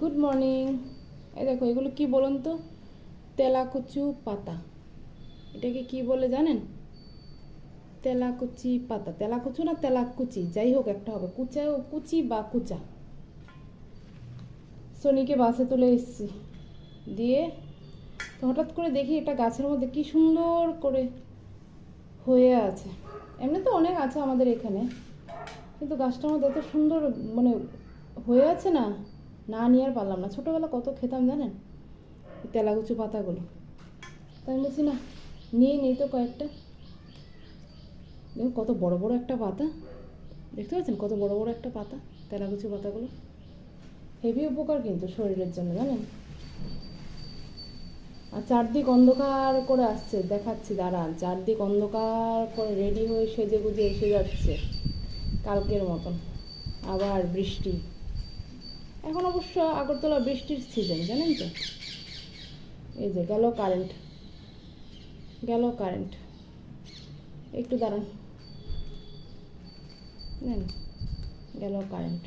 Good morning এই দেখো, এগুলো কি বলুন তো? তেলাকুচু পাতা। এটাকে কি বলে জানেন? তেলাকুচি পাতা। তেলাকুচু না তেলাকুচি? যাই হোক, একটা হবে। কুচা, কুচি বা কুচা। সোনিকে বাসে তুলে এসছি। দিয়ে তো হঠাৎ করে দেখি এটা গাছের মধ্যে কি সুন্দর করে হয়ে আছে। এমনি তো অনেক আছে আমাদের এখানে, কিন্তু গাছটার মধ্যে এত সুন্দর মানে হয়ে আছে না। না নিয়ে আর পারলাম না। ছোটোবেলা কত খেতাম জানেন? তেলাগুচু পাতাগুলো। তাই আমি বলছি, না, নিয়ে নিই তো কয়েকটা। দেখুন কত বড় বড় একটা পাতা। দেখতে পাচ্ছেন কত বড় বড় একটা পাতা তেলাগুচু পাতাগুলো? হেভি উপকার কিন্তু শরীরের জন্য, জানেন? আর চারদিক অন্ধকার করে আসছে, দেখাচ্ছি, দাঁড়ান। চারদিক অন্ধকার করে রেডি হয়ে সেজে গুজে এসে যাচ্ছে, কালকের মতন। আবার বৃষ্টি। এখন অবশ্য আগরতলা বৃষ্টির সিজন জানেন তো? এই যে গেল কারেন্ট গেল কারেন্ট একটু দাঁড়ান। গেল কারেন্ট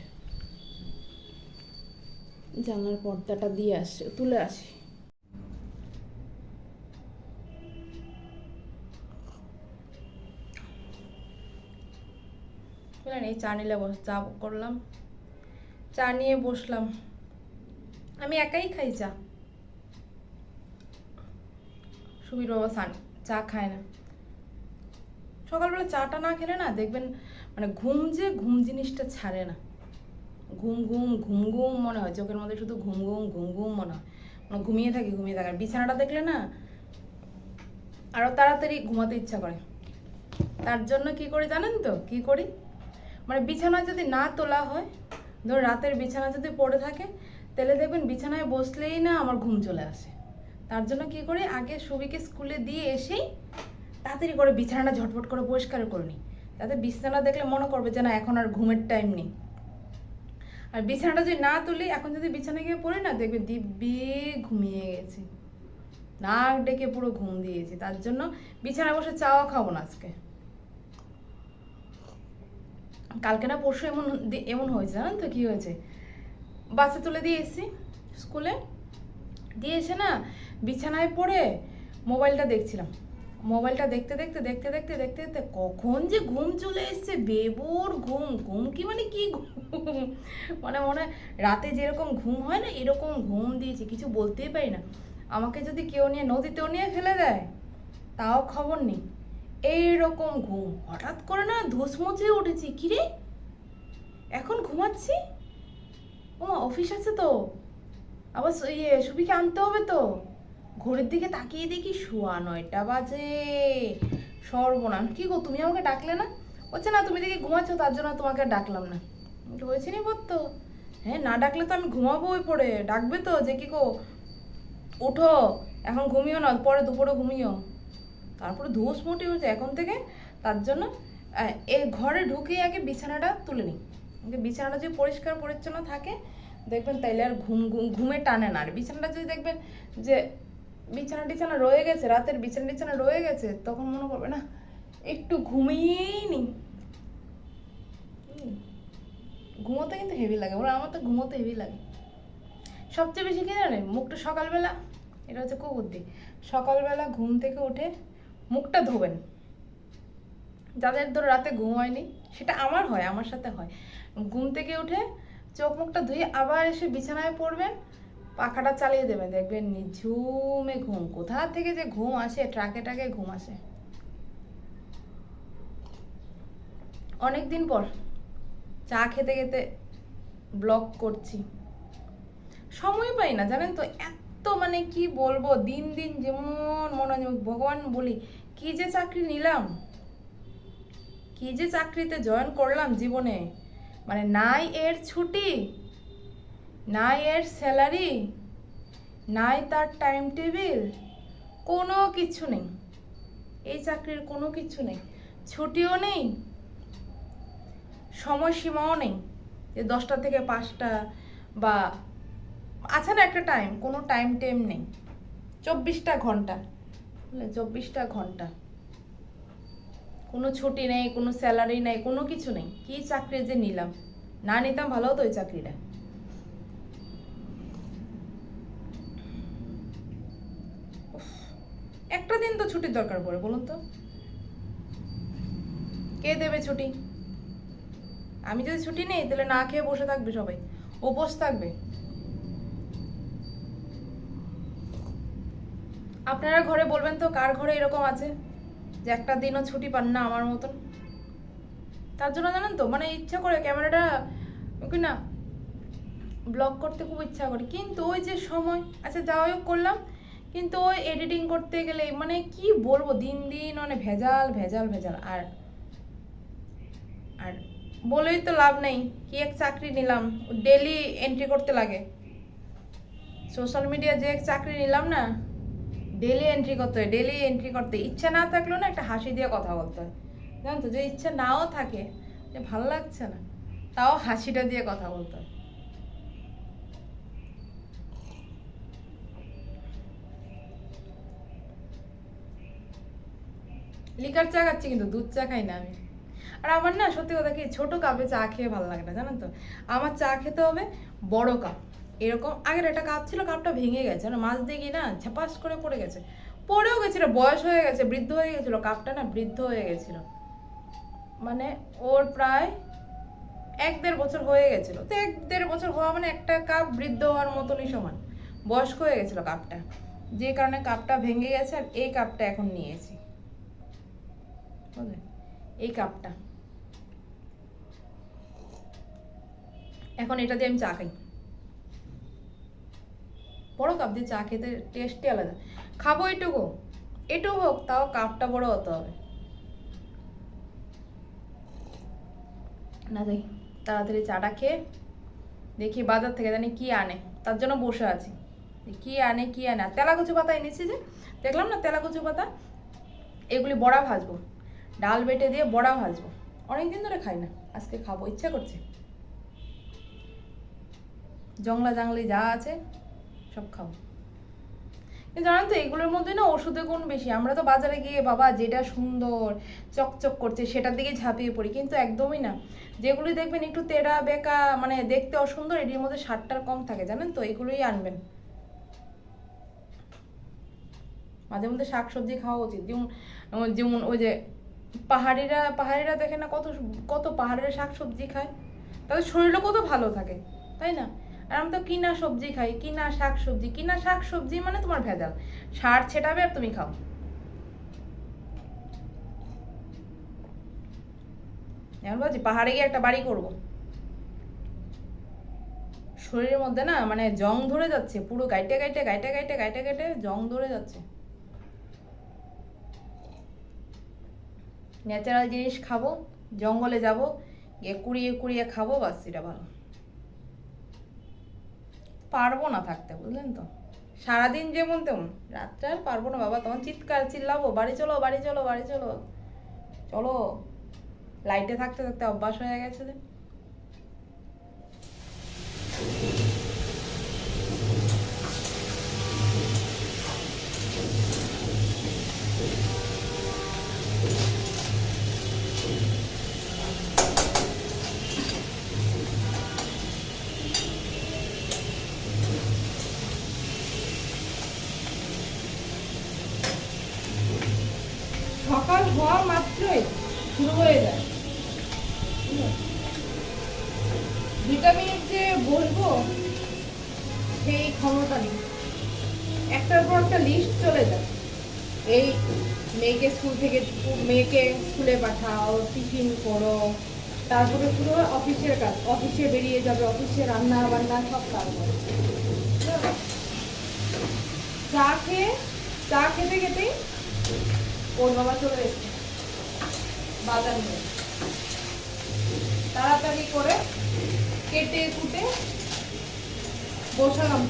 জানলার পর্দাটা দিয়ে আসে তুলে আসি। এই চা নিলে বস চা করলাম। চা নিয়ে বসলাম। আমি একাই খাই চা। সুবীর বাবা সান চা খায় না। সকালবেলা চাটা না খেলে না দেখবেন মানে ঘুম যে ঘুম জিনিসটা ছাড়ে না। ঘুম ঘুম ঘুম ঘুম মনে হয়, চোখের মধ্যে শুধু ঘুম ঘুম ঘুম ঘুম মনে হয়। মানে ঘুমিয়ে থাকি ঘুমিয়ে থাকি। বিছানাটা দেখলে না আরও তাড়াতাড়ি ঘুমাতে ইচ্ছা করে। তার জন্য কি করি জানেন তো? কি করি? মানে বিছানা যদি না তোলা হয় ধর রাতের বিছানা যদি পড়ে থাকে, তাহলে দেখবেন বিছানায় বসলেই না আমার ঘুম চলে আসে। তার জন্য কি করি, আগে সুবিকে স্কুলে দিয়ে এসেই তাড়াতাড়ি করে বিছানাটা ঝটপট করে পরিষ্কার করে নিই। তাতে বিছানা দেখলে মনে করবে যে না, এখন আর ঘুমের টাইম নেই। আর বিছানাটা যদি না তুলি, এখন যদি বিছানায় গিয়ে পড়ি না দেখবে দিব্যি ঘুমিয়ে গেছি। নাক ডেকে পুরো ঘুম দিয়েছি। তার জন্য বিছানায় বসে চাওয়া খাব না আজকে। কালকে না পরশু এমন এমন হয়েছে, জানেন তো কী হয়েছে? বাসে তুলে দিয়ে এসেছি স্কুলে। দিয়ে এসে না বিছানায় পড়ে মোবাইলটা দেখছিলাম। মোবাইলটা দেখতে দেখতে দেখতে দেখতে দেখতে দেখতে কখন যে ঘুম চলে এসছে, বেবুর ঘুম ঘুম কি মানে কি ঘুম? মানে মনে রাতে যেরকম ঘুম হয় না, এরকম ঘুম দিয়েছে, কিছু বলতেই পারি না। আমাকে যদি কেউ নিয়ে নদীতেও নিয়ে ফেলে দেয়, তাও খবর নেই। এইরকম ঘুম। হঠাৎ করে না ধুস মুচড়ে উঠেছি। কিরে এখন ঘুমাচ্ছি? ও অফিস আছে তো। আবার ইয়ে সুবিকে আনতে হবে তো। ঘড়ির দিকে তাকিয়ে দেখি শোয়া নয়টা বাজে। সর্বনাশ। কি গো, তুমি আমাকে ডাকলে না? বলছে, না, তুমি দেখি ঘুমাচ্ছ, তার জন্য তোমাকে ডাকলাম না। হয়েছে নি তো হ্যাঁ না ডাকলে তো আমি ঘুমাবো ওই পড়ে ডাকবে তো, যে কি গো? উঠো, এখন ঘুমিও না, পরে দুপুরে ঘুমিও। তারপরে ধুস মুটি হয়েছে এখন থেকে, তার জন্য এই ঘরে ঢুকে আগে বিছানাটা তুলে নিই। বিছানাটা যদি পরিষ্কার পরিচ্ছন্ন থাকে, দেখবেন তাইলে আর ঘুম, ঘুম- ঘুমে টানে না। আর বিছানাটা যদি দেখবেন যে বিছানা টিছানা রয়ে গেছে, রাতের বিছানা টিছানা রয়ে গেছে, তখন মনে করবে, না, একটু ঘুমিয়েই নি ঘুমোতে কিন্তু হেভি লাগে ওরা আমার তো ঘুমোতে হেভি লাগে। সবচেয়ে বেশি কি জানেন? মুখটা সকালবেলা, এটা হচ্ছে কুবুদ্ধি। সকালবেলা ঘুম থেকে উঠে মুখটা ধোবেন। যাদের ধরো রাতে ঘুম হয়নি, সেটা আমার হয়, আমার সাথে হয়। ঘুম থেকে উঠে চোখ মুখটা ধুয়ে আবার এসে বিছানায় পড়বেন, পাখাটা চালিয়ে দেবেন। দেখবেন নিঝুমে ঘুম। কোথা থেকে যে ঘুম আসে, ট্রাকে ট্রাকে ঘুম আসে। অনেক দিন পর চা খেতে খেতে ব্লগ করছি। সময় পাই না, জানেন তো? এত মানে কি বলব? দিন দিন যেমন মনে হয় ভগবান বলি কি যে চাকরি নিলাম? কি যে চাকরিতে জয়েন করলাম জীবনে? মানে নাই এর ছুটি, নাই এর স্যালারি, নাই তার টাইম টেবিল, কোনো কিছু নেই। এই চাকরির কোনো কিছু নেই। ছুটিও নেই, সময়সীমাও নেই যে দশটা থেকে পাঁচটা বা, আছে না একটা টাইম কোনো টাইম টেম নেই। চব্বিশটা ঘণ্টা। চব্বিশটা ঘণ্টা। কোনো ছুটি নেই, কোনো স্যালারি নেই, কোনো কিছু নেই। কি চাকরি যে নিলাম? না নিতাম, ভালো হতো ওই চাকরিটা। একটা দিন তো ছুটির দরকার পড়ে, বলুন তো। কে দেবে ছুটি? আমি যদি ছুটি নেই, তাহলে না খেয়ে বসে থাকবে সবাই। উপোস থাকবে। আপনারা ঘরে বলবেন তো কার ঘরে এরকম আছে? যে একটা দিনও ছুটি পান না আমার মতন। তার জন্য জানেন তো মানে ইচ্ছা করে ক্যামেরাটা কি না ব্লগ করতে খুব ইচ্ছা করে। কিন্তু ওই যে সময় আচ্ছা যা হোক করলাম, কিন্তু ওই এডিটিং করতে গেলে মানে কি বলব, দিন দিন মানে ভেজাল ভেজাল ভেজাল। আর আর বলেই তো লাভ নেই, কি এক চাকরি নিলাম ডেলি এন্ট্রি করতে লাগে। সোশ্যাল মিডিয়া যে এক চাকরি নিলাম না ডেলি এন্ট্রি করতে হয় ডেলি এন্ট্রি করতে ইচ্ছা না থাকলেও না একটা হাসি দিয়ে কথা বলতে হয়। জানো তো যে ইচ্ছা নাও থাকে, যে ভালো লাগছে না, তাও হাসিটা দিয়ে কথা বলতে হয়। লিকার চা খাচ্ছি কিন্তু, দুধ চা খাই না আমি। আর আমার না সত্যি কথা কি, ছোট কাপে চা খেয়ে ভালো লাগে না জানেন তো? আমার চা খেতে হবে বড় কাপ। এরকম, আগের একটা কাপ ছিল, কাপটা ভেঙে গেছে না মাছ দিয়ে গিয়ে না ঝাপাস করে পড়ে গেছে। পড়েও গেছিল, বয়স হয়ে গেছে, বৃদ্ধ হয়ে গেছিল, কাপটা না বৃদ্ধ হয়ে গেছিল। মানে ওর প্রায় এক দেড় বছর হয়ে গেছিল। তো এক দেড় বছর হওয়া মানে একটা কাপ বৃদ্ধ হওয়ার মতনই সমান। বয়স্ক হয়ে গেছিল কাপটা। যে কারণে কাপটা ভেঙে গেছে, আর এই কাপটা এখন নিয়েছি? এই কাপটা। এখন এটা দিয়ে আমি চা খাই। বড় কাপ দিয়ে চা খেতে টেস্টই আলাদা। খাব এটুকু। এটুকু হোক, তাও কাপটা বড় হতে হবে। না যাই তাড়াতাড়ি চাটা খেয়ে দেখি বাজার থেকে জানি কি আনে। তার জন্য বসে আছি। কি আনে কি আনে। আর তেলাকুচু পাতা এনেছি যে, দেখলাম না তেলাকুচু পাতা? এগুলি বড়া ভাজবো। ডাল বেটে দিয়ে বড়া ভাজবো। অনেকদিন ধরে খাই না, আজকে খাব, ইচ্ছা করছে। জংলা জাংলি যা আছে সব খাব। কিন্তু জানেন তো, এগুলোর মধ্যে না ওষুধের গুণ বেশি। আমরা তো বাজারে গিয়ে, বাবা, যেটা সুন্দর, চকচক করছে, সেটার দিকে ঝাঁপিয়ে পড়ি। কিন্তু একদমই না। যেগুলি দেখবেন একটু তেরা, বেকা মানে দেখতে অসুন্দর, এটির মধ্যে সারটার কম থাকে, জানেন তো? এগুলোই আনবেন। মাঝে মধ্যে শাক সবজি খাওয়া উচিত। যেমন যেমন ওই যে পাহাড়িরা পাহাড়িরা দেখে না কত কত পাহাড়ের শাক সবজি খায়? তাদের শরীরও কত ভালো থাকে, তাই না? আর আমি তো কিনা সবজি খাই, কিনা শাক সবজি কিনা শাক সবজি মানে তোমার ভেজাল। সার ছেটাবে আর তুমি খাও। এখন বলছি, পাহাড়ে গিয়ে একটা বাড়ি করব। শরীরের মধ্যে না মানে জং ধরে যাচ্ছে, পুরো গাইটে গাইটে গাইটে গাইটে গাইটে গাইটে জং ধরে যাচ্ছে। ন্যাচারাল জিনিস খাব, জঙ্গলে যাব, গিয়ে কুড়িয়ে কুড়িয়ে খাব, বাস সেটা ভালো। পারব না থাকতে, বুঝলেন তো? সারাদিন যেমন তেমন। রাত্রে আর পারব না, বাবা, তখন চিৎকার, চিল্লাবো, বাড়ি চলো বাড়ি চলো বাড়ি চলো চলো। লাইটে থাকতে থাকতে অভ্যাস হয়ে গেছে স্কুলে পাঠাও, টিফিন করো, তারপরে হয় অফিসের কাজ। অফিসে বেরিয়ে যাবে, অফিসে রান্না, বান্না সব কাজ চা খেয়ে, চা খেতে খেতেই ওর বাবা চলে এসছে, বাজার নিয়ে। তাড়াতাড়ি করে কেটে কুটে বসালাম।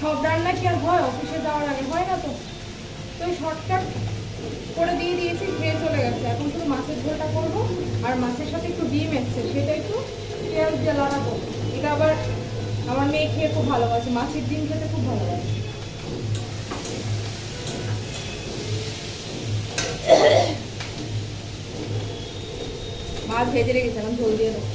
সব রান্না কি আর হয়? অফিসে যাওয়ার আগে হয় না তো? তো শর্টকাট করে দিয়ে দিয়েছি, খেয়ে চলে গেছে। এখন শুধু মাছের ঝোলটা করব, আর মাছের সাথে একটু ডিম এসছে, সেটা একটু পেঁয়াজ দিয়ে লাগাবো এটা আবার আমার মেয়ে খেয়ে খুব ভালোবাসে, মাছের ডিম খেতে খুব ভালোবাসে। মাছ ভেজে রেখেছিলাম ঝোল দিয়ে দেবো।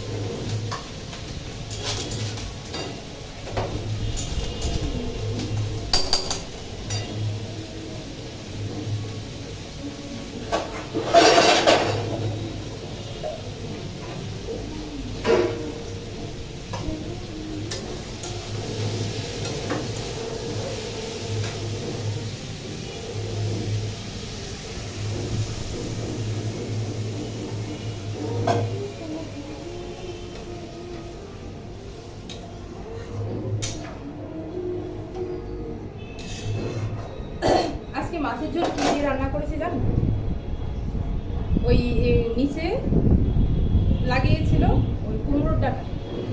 মাছের কি দিয়ে রান্না করেছি জানো? ওই নিচে লাগিয়েছিল ওই কুমড়োর ডাটা।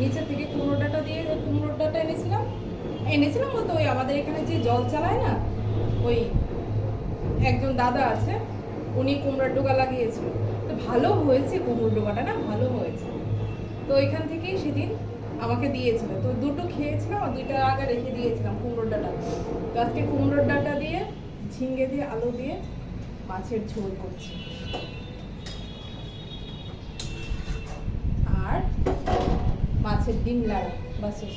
নিচে থেকে কুমড়োর ডাটা দিয়ে ওই কুমড়োর ডাটা এনেছিলাম। এনেছিলাম বলতে ওই আমাদের এখানে যে জল চালায় না, ওই একজন দাদা আছে, উনি কুমড়োর ডোকা লাগিয়েছিল। তো ভালো হয়েছে কুমড়োর ডোকাটা না, ভালো হয়েছে। তো এখান থেকেই সেদিন আমাকে দিয়েছিল। তো দুটো খেয়েছিলাম আর দুইটা আগে রেখে দিয়েছিলাম কুমড়োর ডাটা। তো আজকে কুমড়োর ডাটা দিয়ে ঝিঙ্গে দিয়ে আলু দিয়ে মাছের ঝোল করছি। আর মাছের ডিম লাড়া, বাস শেষ।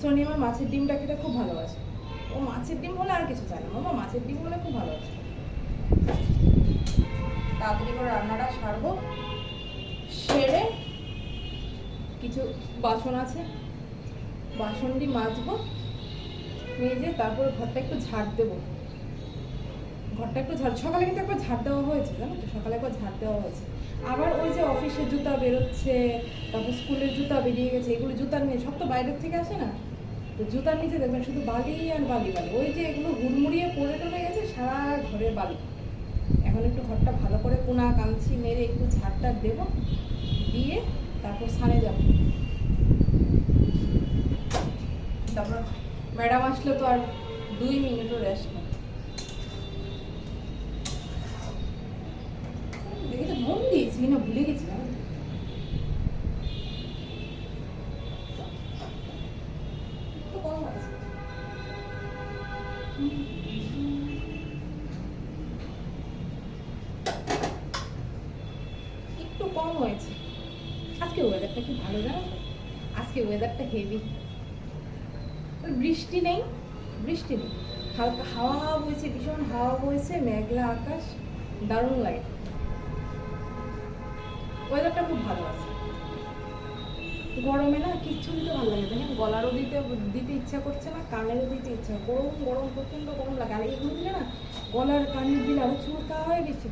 সোনি আমার মাছের ডিমটা খেতে খুব ভালোবাসে। ও মাছের ডিম হলে আর কিছু চায় না। মামা, মাছের ডিম হলে খুব ভালোবাসে। তাড়াতাড়ি করে রান্নাটা সারবো। সেরে কিছু বাসন আছে, বাসন দিয়ে মাজবো। মেজে তারপর ঘরটা একটু ঝাড় দেবো। ঘরটা একটু ঝাড় সকালে কিন্তু একবার ঝাড় দেওয়া হয়েছে জানো তো সকালে একবার ঝাড় দেওয়া হয়েছে। আবার ওই যে অফিসের জুতা বেরোচ্ছে, তারপর স্কুলের জুতা বেরিয়ে গেছে, এগুলো জুতার নিয়ে সব তো বাইরের থেকে আসে না। তো জুতার নিচে দেখবেন শুধু বালি আর বালি বালি। ওই যে এগুলো হুড়মুড়িয়ে পড়ে টলে গেছে, সারা ঘরের বালি। এখন একটু ঘরটা ভালো করে কোনা কাঞ্চি মেরে একটু ঝাড়টা দেবো, দিয়ে তারপর সানে যাব। তারপর ম্যাডাম আসলে তো আর দুই মিনিটও রেস্ট নেই দেখি তো না ভুলে গেছি জানো একটু কম হয়েছে। আজকে ওয়েদারটা কি ভালো জানো আজকে ওয়েদারটা হেভি বৃষ্টি নেই বৃষ্টি নেই। হালকা হাওয়া হাওয়া বইছে, ভীষণ হাওয়া বইছে, মেঘলা আকাশ, দারুণ লাগে। ওয়েদারটা খুব ভালো আছে। গরমে না কিচ্ছু দিতে ভালো লাগে দেখেন, গলারও দিতে দিতে ইচ্ছা করছে না, কানেরও দিতে ইচ্ছা। গরম গরম, প্রচণ্ড গরম লাগে। আর এগুলো দিলে না গলার কানের দিলে আরও চুলকা হয়ে গেছে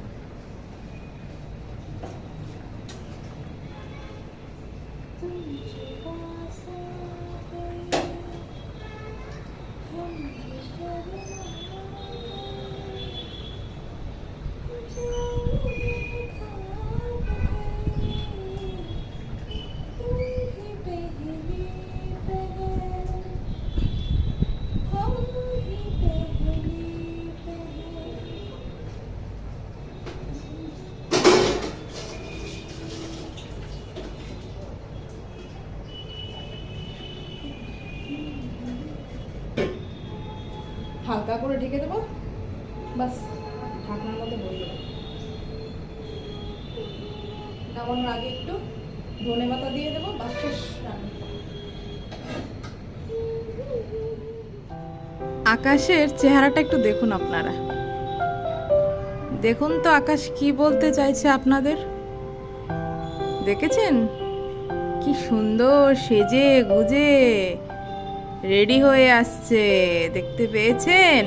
হালকা করে ঢেকে দেবো। বাস, ঢাকনার মধ্যে দেবো। নামানোর আগে একটু ধনে পাতা দিয়ে দেবো, বাস শেষ আকাশের চেহারাটা একটু দেখুন আপনারা। দেখুন তো আকাশ কি বলতে চাইছে আপনাদের। দেখেছেন? কি সুন্দর সেজে গুজে। রেডি হয়ে আসছে, দেখতে পেয়েছেন?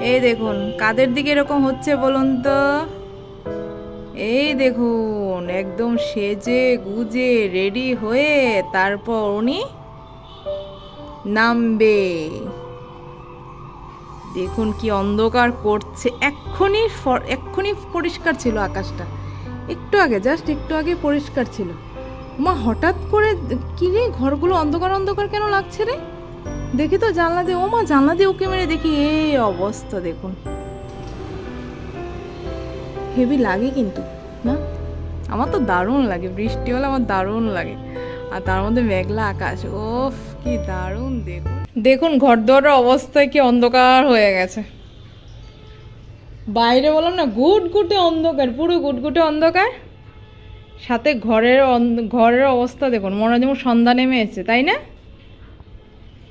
এই দেখুন, কাদের দিকে এরকম হচ্ছে বলুন তো? এই দেখুন, একদম সেজে গুজে রেডি হয়ে তারপর উনি নামবে। দেখুন কি অন্ধকার করছে, এক্ষুনি এক্ষুনি পরিষ্কার ছিল আকাশটা। একটু আগে, জাস্ট একটু আগে পরিষ্কার ছিল। মা, হঠাৎ করে কি রে? ঘরগুলো অন্ধকার অন্ধকার কেন লাগছে রে? দেখি তো জানলা দিয়ে, ও মা, জানলা দিয়ে ওকে মেরে দেখি। এই অবস্থা, দেখুন। হেভি লাগে কিন্তু না আমার তো দারুণ লাগে বৃষ্টি হলে আমার দারুণ লাগে। আর তার মধ্যে মেঘলা আকাশ, ওফ, কি দারুণ, দেখুন। দেখুন ঘর দুয়ারের অবস্থায় কি অন্ধকার হয়ে গেছে। বাইরে বললাম না, গুটগুটে অন্ধকার, পুরো গুটগুটে অন্ধকার। সাথে ঘরের ঘরের অবস্থা দেখুন, মনে হয় যেমন সন্ধ্যা নেমে এসছে, তাই না?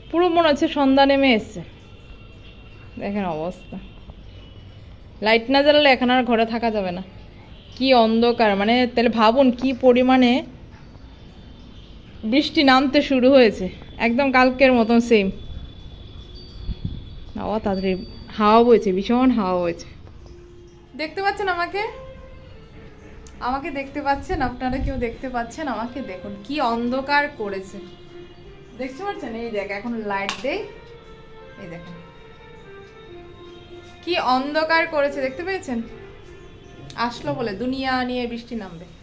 পুরো মনে হচ্ছে সন্ধ্যা নেমে এসছে। দেখেন অবস্থা। লাইট না জ্বালালে এখন আর ঘরে থাকা যাবে না। কি অন্ধকার মানে তাহলে ভাবুন কি পরিমাণে বৃষ্টি নামতে শুরু হয়েছে। একদম কালকের মতন সেম হাওয়া তাড়াতাড়ি হাওয়া বইছে, ভীষণ হাওয়া বইছে। দেখতে পাচ্ছেন আমাকে? আমাকে দেখতে পাচ্ছেন? আপনারা কেউ দেখতে পাচ্ছেন? আমাকে দেখুন। কি অন্ধকার করেছে। দেখতে পাচ্ছেন? এই দেখ, এখন লাইট দেই। এই দেখেন। কি অন্ধকার করেছে, দেখতে পেয়েছেন? আসলো বলে, দুনিয়া নিয়ে বৃষ্টি নামবে।